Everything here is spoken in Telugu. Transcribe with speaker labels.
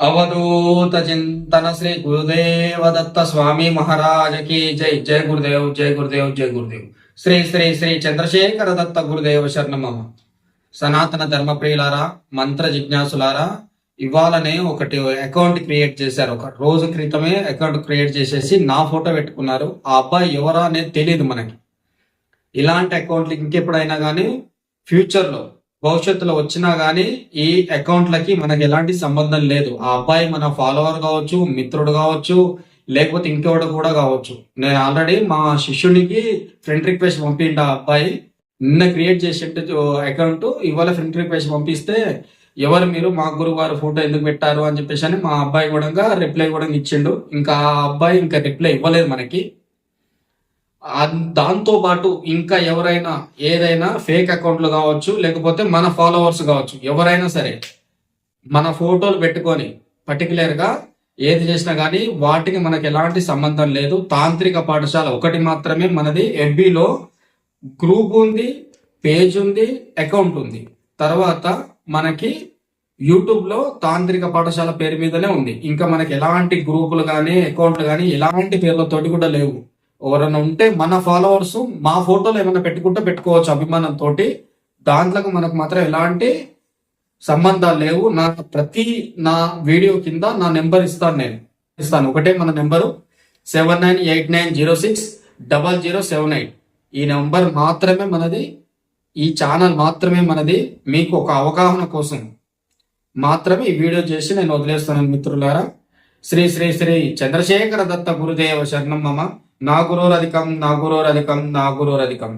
Speaker 1: అవధూత చింతన శ్రీ గురుదేవదత్త స్వామి మహారాజ్కి జై జయ గురుదేవ్ జయ గురుదేవ్ జయ గురుదేవ్. శ్రీ శ్రీ శ్రీ చంద్రశేఖర దత్త గురుదేవ శరణమమ. సనాతన ధర్మ ప్రియులారా మంత్ర జిజ్ఞాసులారా ఇవాళనే ఒకటి అకౌంట్ క్రియేట్ చేశారు. ఒక రోజు క్రితమే అకౌంట్ క్రియేట్ చేసేసి నా ఫోటో పెట్టుకున్నారు. ఆ అబ్బాయి ఎవరా అనేది తెలియదు మనకి. ఇలాంటి అకౌంట్లు ఇంకెప్పుడైనా కానీ ఫ్యూచర్లో భవిష్యత్తులో వచ్చినా కానీ ఈ అకౌంట్లకి మనకి ఎలాంటి సంబంధం లేదు. ఆ అబ్బాయి మన ఫాలోవర్ కావచ్చు మిత్రుడు కావచ్చు లేకపోతే ఇంకెవడు కూడా కావచ్చు. నేను ఆల్రెడీ మా శిష్యునికి ఫ్రెండ్ రిక్వెస్ట్ పంపిండు ఆ అబ్బాయి. నిన్న క్రియేట్ చేసేట్టు అకౌంట్ ఇవాళ ఫ్రెండ్ రిక్వెస్ట్ పంపిస్తే ఎవరు మీరు మా గురువు గారు ఫోటో ఎందుకు పెట్టారు అని చెప్పేసి అని మా అబ్బాయి కూడా రిప్లై కూడా ఇచ్చిండు. ఇంకా ఆ అబ్బాయి ఇంకా రిప్లై ఇవ్వలేదు మనకి. దాంతో పాటు ఇంకా ఎవరైనా ఏదైనా ఫేక్ అకౌంట్లు కావచ్చు లేకపోతే మన ఫాలోవర్స్ కావచ్చు ఎవరైనా సరే మన ఫోటోలు పెట్టుకొని పర్టికులర్గా ఏది చేసినా కానీ వాటికి మనకు ఎలాంటి సంబంధం లేదు. తాంత్రిక పాఠశాల ఒకటి మాత్రమే మనది. ఎఫ్బిలో గ్రూప్ ఉంది పేజ్ ఉంది అకౌంట్ ఉంది. తర్వాత మనకి యూట్యూబ్లో తాంత్రిక పాఠశాల పేరు మీదనే ఉంది. ఇంకా మనకి ఎలాంటి గ్రూపులు కానీ అకౌంట్లు కానీ ఎలాంటి పేర్లతోటి కూడా లేవు. ఎవరైనా ఉంటే మన ఫాలోవర్స్ మా ఫోటోలు ఏమైనా పెట్టుకుంటే పెట్టుకోవచ్చు అభిమానంతో దాంట్లోకి మనకు మాత్రం ఎలాంటి సంబంధాలు లేవు. నా ప్రతి నా వీడియో కింద నా నెంబర్ ఇస్తాను నేను. ఇస్తాను. ఒకటే మన number. Seven nine eight nine zero six double zero seven eight. ఈ నెంబర్ మాత్రమే మనది. ఈ ఛానల్ మాత్రమే మనది. మీకు ఒక అవగాహన కోసం మాత్రమే ఈ వీడియో చేసి నేను వదిలేస్తాను మిత్రులారా. శ్రీ శ్రీ శ్రీ చంద్రశేఖర దత్త గురుదేవ శరణం మమ. నా గురోరధికం నా గురోరధికం నా గురోరధికం